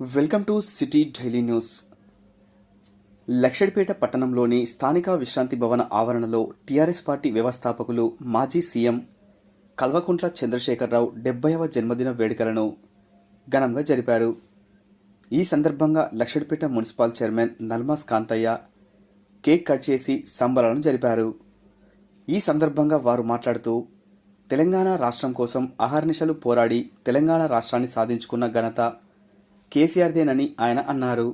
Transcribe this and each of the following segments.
Welcome to city daily news. Luxettipet పట్టణంలోని స్థానిక విశ్రాంతి భవన ఆవరణలో టీఆర్ఎస్ పార్టీ వ్యవస్థాపకులు మాజీ సీఎం కల్వకుంట్ల చంద్రశేఖరరావు డెబ్బైవ జన్మదిన వేడుకలను ఘనంగా జరిపారు. ఈ సందర్భంగా Luxettipet municipal chairman Nalmas Kantaiah cake cut చేసి సంబరాలను జరిపారు. ఈ సందర్భంగా వారు మాట్లాడుతూ తెలంగాణ రాష్ట్రం కోసం అహర్నిశలు పోరాడి తెలంగాణ రాష్ట్రాన్ని సాధించుకున్న ఘనత కేసీఆర్దేనని ఆయన అన్నారు.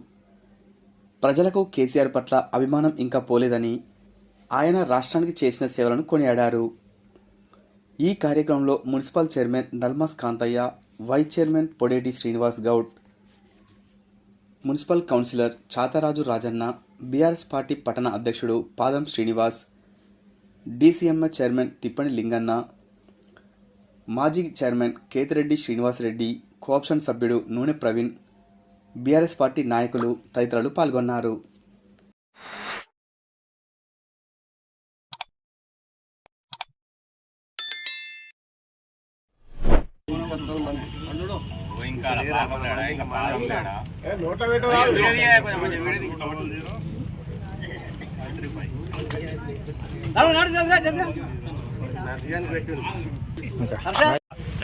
ప్రజలకు కేసీఆర్ పట్ల అభిమానం ఇంకా పోలేదని ఆయన రాష్ట్రానికి చేసిన సేవలను కొనియాడారు. ఈ కార్యక్రమంలో municipal chairman Nalmas Kantayya vice chairman Podeti Srinivas Goud municipal councillor Chataraju Rajanna BRS party పట్టణ అధ్యక్షుడు పాదం శ్రీనివాస్ డీసీఎంఎస్ చైర్మన్ తిప్పని లింగన్న మాజీ చైర్మన్ కేతిరెడ్డి శ్రీనివాసరెడ్డి కోఆప్షన్ సభ్యుడు నూనె ప్రవీణ్ బీఆర్ఎస్ పార్టీ నాయకులు తదితరులు పాల్గొన్నారు.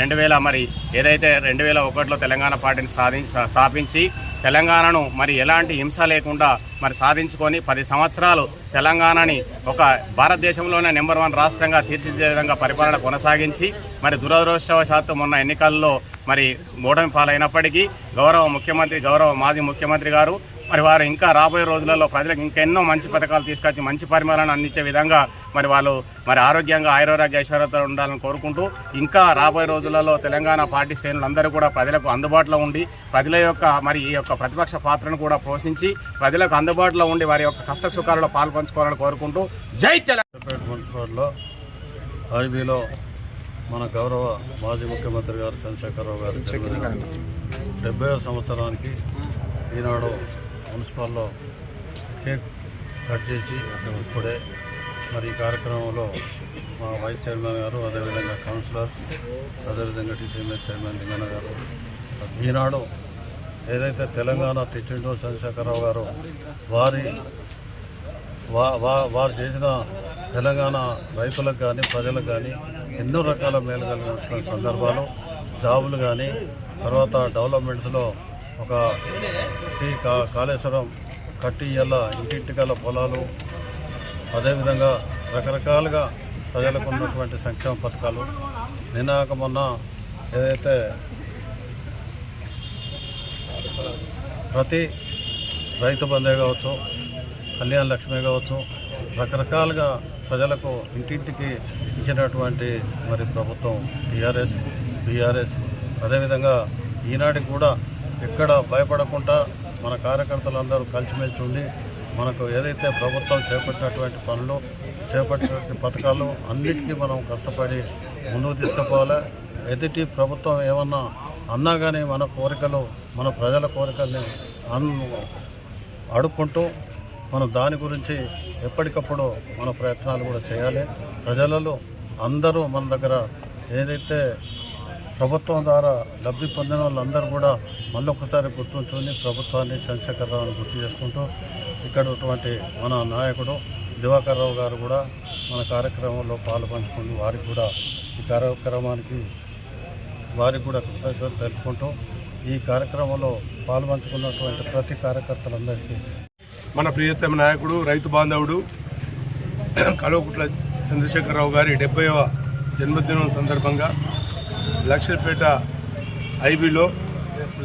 రెండు వేల మరి ఏదైతే రెండు వేల ఒకటిలో తెలంగాణ పార్టీని సాధించి స్థాపించి తెలంగాణను మరి ఎలాంటి హింస లేకుండా మరి సాధించుకొని పది సంవత్సరాలు తెలంగాణని ఒక భారతదేశంలోనే నెంబర్ వన్ రాష్ట్రంగా తీర్చిదిద్దే విధంగా పరిపాలన కొనసాగించి మరి దురదృష్టవశాత్తు మొన్న ఎన్నికల్లో మరి ఓటమి పాలైనప్పటికీ గౌరవ ముఖ్యమంత్రి గౌరవ మాజీ ముఖ్యమంత్రి గారు మరి వారు ఇంకా రాబోయే రోజులలో ప్రజలకు ఇంకా ఎన్నో మంచి పథకాలు తీసుకొచ్చి మంచి పరిమాణాలను అందించే విధంగా మరి వాళ్ళు మరి ఆరోగ్యంగా ఆయురారోగ్య ఐశ్వర్యతో ఉండాలని కోరుకుంటూ ఇంకా రాబోయే రోజులలో తెలంగాణ పార్టీ శ్రేణులు అందరూ కూడా ప్రజలకు అందుబాటులో ఉండి ప్రజల యొక్క మరి ఈ యొక్క ప్రతిపక్ష పాత్రను కూడా పోషించి ప్రజలకు అందుబాటులో ఉండి వారి యొక్క కష్ట సుఖాలలో పాల్పంచుకోవాలని కోరుకుంటూ జై తెలంగాణ. పేట మున్సిపాలిటీలో ఆర్బీలో మన గౌరవ మాజీ ముఖ్యమంత్రి గారు చంద్రశేఖరరావు గారి డెబ్బై సంవత్సరానికి ఈనాడు మున్సిపాల్లో కేక్ కట్ చేసి ఇప్పుడే మరి ఈ కార్యక్రమంలో మా వైస్ చైర్మన్ గారు అదేవిధంగా కౌన్సిలర్స్ అదేవిధంగా టీసీఎంఏ చైర్మన్ లింగన్న గారు ఈనాడు ఏదైతే తెలంగాణ తెచ్చిండో చంద్రశేఖరరావు గారు వారి వా వా వారు చేసిన తెలంగాణ రైతులకు కానీ ప్రజలకు కానీ ఎన్నో రకాల మేలు కలిగిన సందర్భాలు జాబులు కానీ తర్వాత డెవలప్మెంట్స్లో ఒక శ్రీ కా కాళేశ్వరం కట్టి ఇయ్యాల ఇంటింటికల పొలాలు. అదేవిధంగా రకరకాలుగా ప్రజలకు ఉన్నటువంటి సంక్షేమ పథకాలు. నినాక మొన్న ఏదైతే ప్రతి రైతు బందే కావచ్చు కళ్యాణ లక్ష్మి కావచ్చు రకరకాలుగా ప్రజలకు ఇంటింటికి ఇచ్చినటువంటి మరి ప్రభుత్వం టీఆర్ఎస్ బీఆర్ఎస్. అదేవిధంగా ఈనాటికి కూడా ఎక్కడ భయపడకుండా మన కార్యకర్తలందరూ కలిసిమెలిసి ఉండి మనకు ఏదైతే ప్రభుత్వం చేపట్టినటువంటి పనులు చేపట్టినటువంటి పథకాలు అన్నిటికీ మనం కష్టపడి ముందుకు తీసుకుపోవాలి. ఎదుటి ప్రభుత్వం ఏమన్నా అన్నా కానీ మన కోరికలు మన ప్రజల కోరికల్ని అన్ అడుక్కుంటూ మనం దాని గురించి ఎప్పటికప్పుడు మన ప్రయత్నాలు కూడా చేయాలి. ప్రజలలో అందరూ మన దగ్గర ఏదైతే ప్రభుత్వం ద్వారా లబ్ధి పొందిన వాళ్ళందరూ కూడా మళ్ళొకసారి గుర్తుంచుకొని ప్రభుత్వాన్ని చంద్రశేఖరరావుని గుర్తు చేసుకుంటూ ఇక్కడ ఉన్నటువంటి మన నాయకుడు దివాకర్ రావు గారు కూడా మన కార్యక్రమంలో పాల్పంచుకుని వారికి కూడా ఈ కార్యక్రమానికి వారికి కూడా కృతజ్ఞతలు తెలుపుకుంటూ ఈ కార్యక్రమంలో పాల్పంచుకున్నటువంటి ప్రతి కార్యకర్తలందరికీ మన ప్రియతమ నాయకుడు రైతు బాంధవుడు కల్వకుట్ల చంద్రశేఖరరావు గారి డెబ్బైవ జన్మదినం సందర్భంగా లక్ష్మీపేట ఐబీలో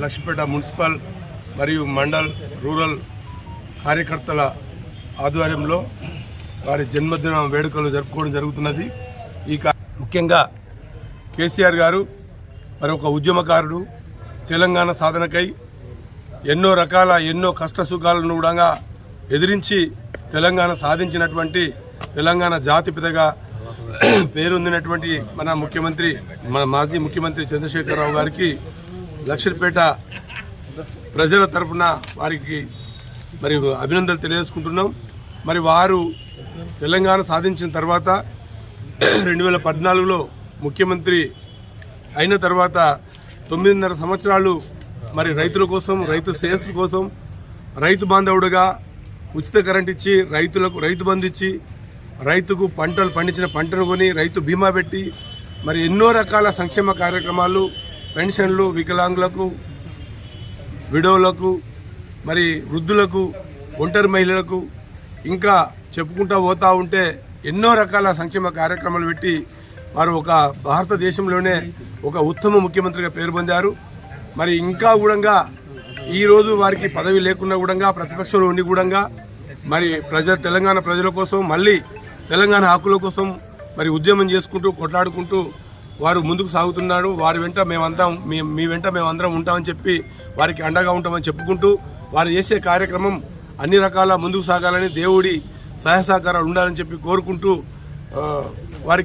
లక్ష్మీపేట మున్సిపల్ మరియు మండల్ రూరల్ కార్యకర్తల ఆధ్వర్యంలో వారి జన్మదిన వేడుకలు జరుపుకోవడం జరుగుతున్నది. ఈ ముఖ్యంగా కేసీఆర్ గారు మరి ఒక ఉద్యమకారుడు తెలంగాణ సాధనకై ఎన్నో రకాల ఎన్నో కష్ట సుఖాలను కూడా ఎదిరించి తెలంగాణ సాధించినటువంటి తెలంగాణ జాతిపితగా పేరొందినటువంటి మన ముఖ్యమంత్రి మన మాజీ ముఖ్యమంత్రి చంద్రశేఖరరావు గారికి లక్షలపేట ప్రజల తరఫున వారికి మరి అభినందనలు తెలియజేసుకుంటున్నాం. మరి వారు తెలంగాణ సాధించిన తర్వాత రెండు వేల పద్నాలుగులో ముఖ్యమంత్రి అయిన తర్వాత తొమ్మిదిన్నర సంవత్సరాలు మరి రైతుల కోసం రైతు శ్రేయస్సు కోసం రైతు బాంధవుడుగా ఉచిత కరెంట్ ఇచ్చి రైతులకు రైతు బంధు ఇచ్చి రైతుకు పంటలు పండించిన పంటను కొని రైతు బీమా పెట్టి మరి ఎన్నో రకాల సంక్షేమ కార్యక్రమాలు పెన్షన్లు వికలాంగులకు విడోలకు మరి వృద్ధులకు ఒంటరి మహిళలకు ఇంకా చెప్పుకుంటూ పోతూ ఉంటే ఎన్నో రకాల సంక్షేమ కార్యక్రమాలు పెట్టి వారు ఒక భారతదేశంలోనే ఒక ఉత్తమ ముఖ్యమంత్రిగా పేరు పొందారు. మరి ఇంకా కూడా ఈరోజు వారికి పదవి లేకుండా కూడా ప్రతిపక్షంలో ఉండి కూడా మరి ప్రజ తెలంగాణ ప్రజల కోసం మళ్ళీ తెలంగాణ హక్కుల కోసం మరి ఉద్యమం చేసుకుంటూ కొట్లాడుకుంటూ వారు ముందుకు సాగుతున్నారు. వారి వెంట మేమంతా మీ మీ వెంట మేమందరం ఉంటామని చెప్పి వారికి అండగా ఉంటామని చెప్పుకుంటూ వారు చేసే కార్యక్రమం అన్ని రకాల ముందుకు సాగాలని దేవుడి సహాయ సహకారాలు ఉండాలని చెప్పి కోరుకుంటూ వారికి